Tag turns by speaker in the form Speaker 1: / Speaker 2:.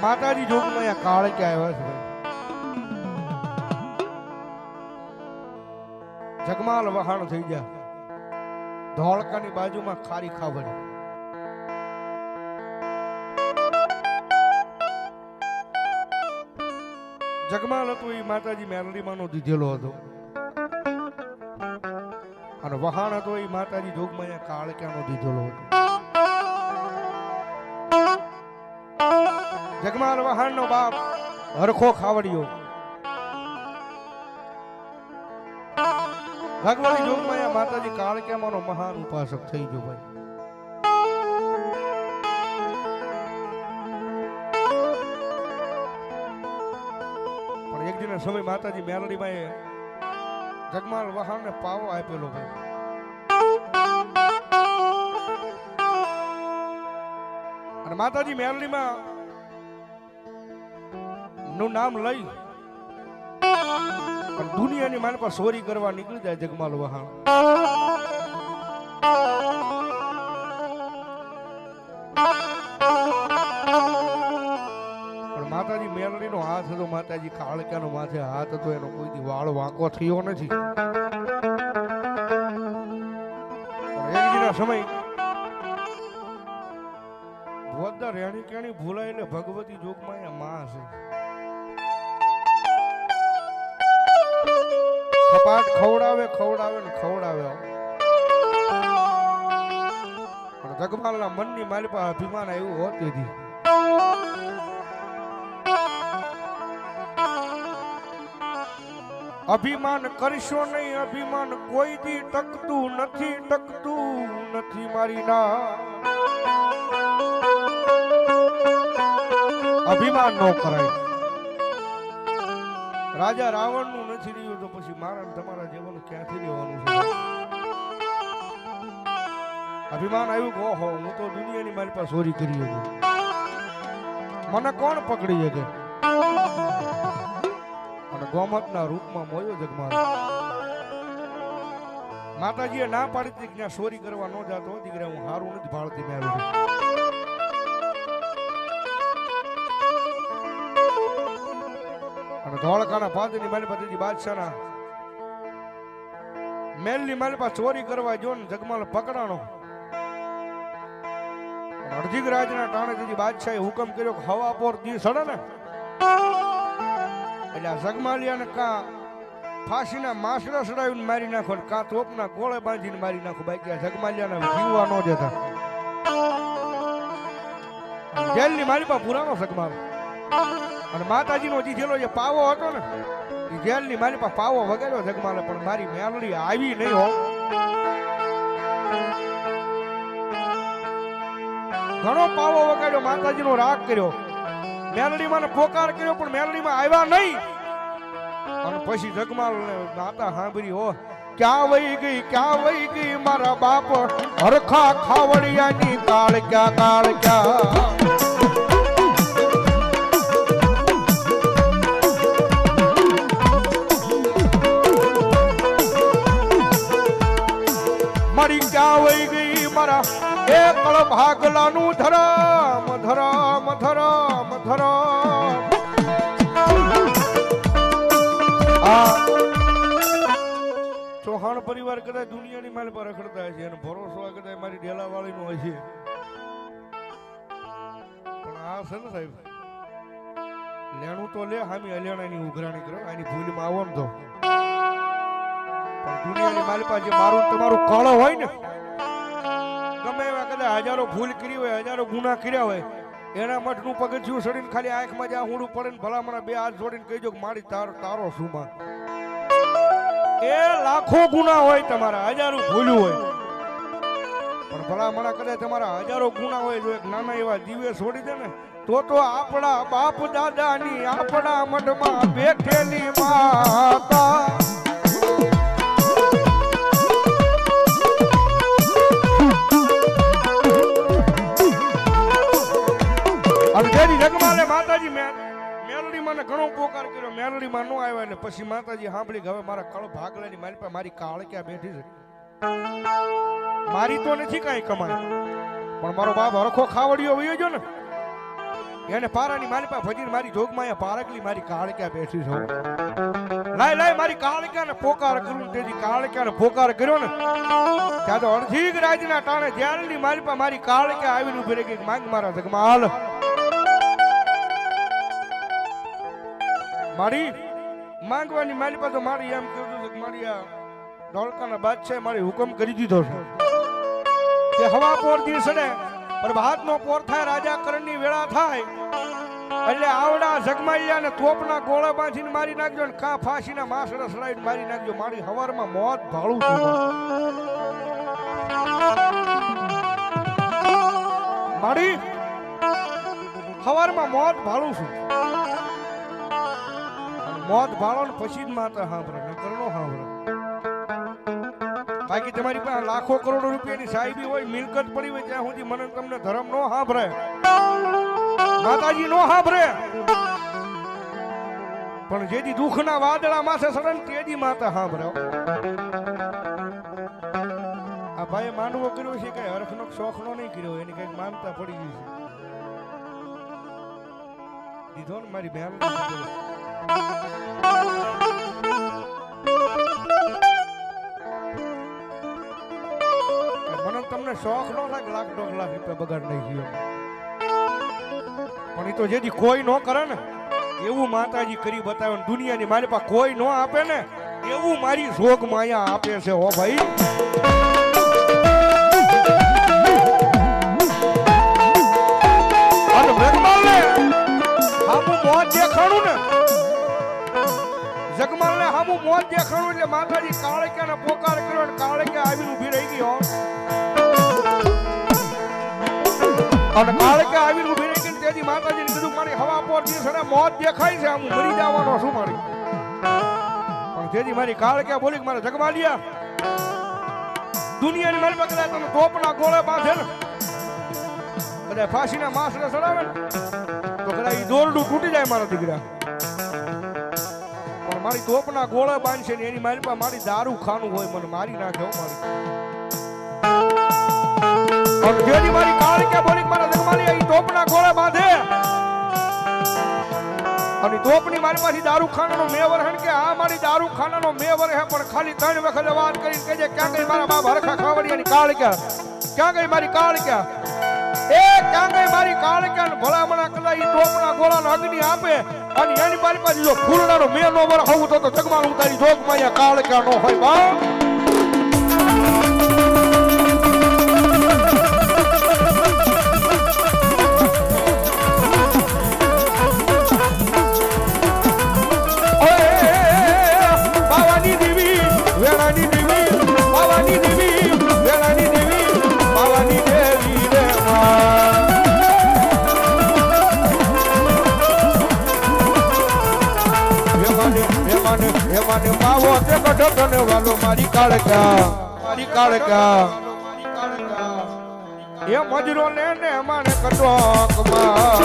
Speaker 1: માતાજી જોગમાં અહીંયા કાળે કે આવ્યા છે? જગમાલ વહાણ થઈ ગયા. ધોળકાની બાજુમાં ખારી ખાવડ. જગમાલ હતો એ માતાજી મેલડીમાં નો દીધેલો હતો. અને વહાણ હતો એ માતાજી જોગમાં કાળક્યાનો દીધેલો હતો. જગમાલ વહાણનો બાપ હરખો ખાવડિયો. ભગવાન જોગમાયા માતાજી કાળક્યામાંનો મહાન ઉપાસક થઈ ગયો ભાઈ. પણ એક દિને સમય માતાજી મેલડીમાં એ જગમાલ વહાણને પાવો આપેલો ભાઈ. અને માતાજી મેલડીમાં નું નામ લઈ પણ દુનિયાની માન પર સોરી કરવા નીકળી જાય જગમાલ વહાણ. પણ માતાજી મેલડીનો હાથ હતો, માતાજી કાળક્યાનો માથે હાથ હતો, એનો કોઈ દી વાળ વાંકો થયો નથી. સમય ભોદર રેણી કેણી ભૂલાય એટલે ભગવતી જોગમાં એ માં છે કપાટ ખવડાવે ખવડાવે ને ખવડાવે પણ જગમાલના મનની મારી પાસે અભિમાન આવ્યું હોત તેથી અભિમાન કરશો નહીં, અભિમાન કોઈ દી ટકતું નથી ટકતું નથી મારી ના. અભિમાન ન કરાય. રાજા રાવણનું નથી રહ્યું તો પછી મારા તમારા જીવન ક્યાંથી રહેવાનું છે? અભિમાન આવ્યું કે ઓહો, હું તો દુનિયાની મારી પાસે ચોરી કરી શકું. મને કોણ પકડી શકે? અને ગોમતના રૂપમાં મોયો જગમાલ માતાજીએ ના પાડી હતી કે સોરી કરવા ન જાતો દીકરા, હું સારું નથી ભાળતી મેળવી ધોળકાના પાદની મારી પાસે બાદશાહના મેલની મારી પાસે ચોરી કરવા જો ને જગમાલ પકડાણો. અડધીક રાજના ટાણે તેથી બાદશાહે હુકમ કર્યો કે હવા પોર દી સડે ને. એટલે આ જગમાલિયાને કા ફાંસીના માસડા સડાવીને મારી નાખો કા તોપના ગોળે બાંધીને મારી નાખો. બાકી આ જગમાલિયાને જીવવા ન દેતા. જેલની મારી પાસે પુરાણો જગમાલ અને માતાજીનો દીધેલો જે પાવો હતો ને, એ જેલની મારી પાસે પાવો વગાડ્યો જગમાલે પણ મારી મેલડી આવી નહીં હો. ઘણો પાવો વગાડ્યો, માતાજીનો રાગ કર્યો. મેલડીમાં પોકાર કર્યો, પણ મેલડીમાં આવ્યા નહીં. અને પછી જગમાલ ને માતા સાંભળી હો ક્યાં વહી ગઈ, ક્યાં વહી ગઈ મારા બાપ? હરખા ખાવડિયાની કાળ ક્યાં કાળ ક્યાં? મારા એકળ ભાગલાનું ધરામ ધરામ ધરામ ધરામ. ચોહાણ પરિવાર કદાચ દુનિયાની માલ પર રખડતા છે અને ભરોસો કદાચ મારી ડેલા વાળીનો હોય છે પણ આ છે ને સાહેબ, લેણું તો લે, હામી હલિયાણાની ઉઘરાણી કરો, આની ભૂલમાં આવો ને તો. પણ દુનિયાની માલ પાસે મારું ને તમારું કળ હોય ને કદાચ હજારો ભૂલ કરી હોય, હજારો ગુના કર્યા હોય, એના મઠનું પગથિયું સડીને ખાલી આંખમાં જ્યાં હુંડું પડે ને ભલામણા બે હાથ જોડીને કહેજો કે મારી તારો તારો શું માં એ લાખો ગુના હોય તમારા, હજારો ભૂલ્યું હોય. પણ ભલામણા કદાચ તમારા, હજારો ગુના હોય જો એક નાના એવા દિવ્ય છોડી દે ને, તો તો આપણા બાપ દાદાની આપણા મઠમાં બેઠેલી માતા માં નો આવ્યા ને પછી માતાજી સાંભળી હવે મારા કળ ભાગલાની મારી પાસે મારી કાળ ક્યાં બેઠી છે. મારી તો નથી કાંઈ કમાઈ પણ મારો બાપ હરખો ખાવડિયો વયો ને, એને પારાની મારી પાસે ભજીને મારી જોગમાં પારકલી મારી કાળક્યા બેઠી છો લાય લાય, મારી કાળક્યાને પોકાર કરું ને તેથી કાળક્યાને પોકાર કર્યો ને, ત્યાં તો અડધી રાજના ટાણે જ્યારની મારી પાસે મારી કાળક્યા આવીને ઊભી રહી માંગ મારા જગમાં હાલ. મારી માંગવાની મારી પાસે મારી એમ કીધું છે કે મારી આ ધોળકાના બાદશાહ મારી હુકમ કરી દીધો છે. કે હવા પોર દી સડે પણ ભાતનો પોર થાય રાજા કરણની વેળા થાય, એટલે આવડા જગમાલિયા ને તોપના ગોળા બાંધીને મારી નાખજો ને કા ફાંસીના માસડા સડાઈને મારી નાખજો. મારી હવારમાં મોત ભાળું છું. મારી હવારમાં મોત ભાળું છું. મોત ભાળો ને પછી જ માતા સાંભળે નકર નો સાંભળો બાકી તમારી પાસે લાખો કરોડો રૂપિયાની સાહેબી હોય, મિલકત પડી હોય, ત્યાં સુધી મને તમને ધર્મ નો સાંભળે માતાજી નો સાંભળે પણ જેથી દુઃખના વાદળા માથે સડે ને તેજી માતા સાંભળો આ ભાઈ માંડવો કર્યો છે, કઈ હરખનો શોખનો નહીં કર્યો, એની કંઈક માનતા પડી ગઈ છે. દીધો ને મારી બહેન મને તમને શોખ નો લાગે લાખ દોઢ લાખ રૂપિયા બગાડ નહીં ગયો પણ એ તો જેથી કોઈ નો કરે ને, એવું માતાજી કરી બતાવે દુનિયાની મારી પાસે કોઈ નો આપે ને, એવું મારી જોગ માયા આપે છે, હો ભાઈ. હામું મોત દેખાણું એટલે માતાજી કાળક્યાને પોકાર કર્યો ને કાળક્યા આવીને ઊભી રહી ગયો હો. અને કાળકે આવીને ઊભી રહી ગઈ તેથી માતાજીને કીધું, મારી હવા પોર દિવસ અને મોત દેખાય છે આમ મરી જવાનો શું મારી. પણ તેથી મારી કાળકે બોલી મારે જગમા લ્યા દુનિયાની મારી કદાચ તમે તોપના ગોળે બાંધે ને. કદાચ ફાંસીના માસને ચડાવે ને. તો કદાચ દોરડું તૂટી જાય મારા દીકરા. મારી તોપના ગોળા બાંધશે ને એની મારી પાસે મારી દારૂ ખાનું હોય, મને મારી નાખે હો મારી. જેની મારી બોલી કે મારા જગમાલી અહીં તોપના ગોળા બાંધે. અને તોપની મારી પાસે દારૂ મેવર હે કે આ મારી દારૂ ખાનાનો મેવર હે, પણ ખાલી ત્રણ વખત વાત કરીને કહેજે, ક્યાં ગઈ મારા બાપ હરખા ખાવડી અને કાળ ક્યાં? ગઈ મારી કાળક્યા એ ક્યાં મારી કાળક્યા ને ભલામણા કલા ઈ તોપના ગોળાનો અગ્નિ આપે, અને એની મારી પાસે જો ફૂલડાનો મેં નો વર હોવું તો જગમાલ ઉતારી જોગમાં કાળક્યા નો હોય બા હેમાને હેમાને માવો તે કઢો તને વાલો, મારી કાળકા મારી કાળકા. એ મજરો ને ને માને કટોકમાં.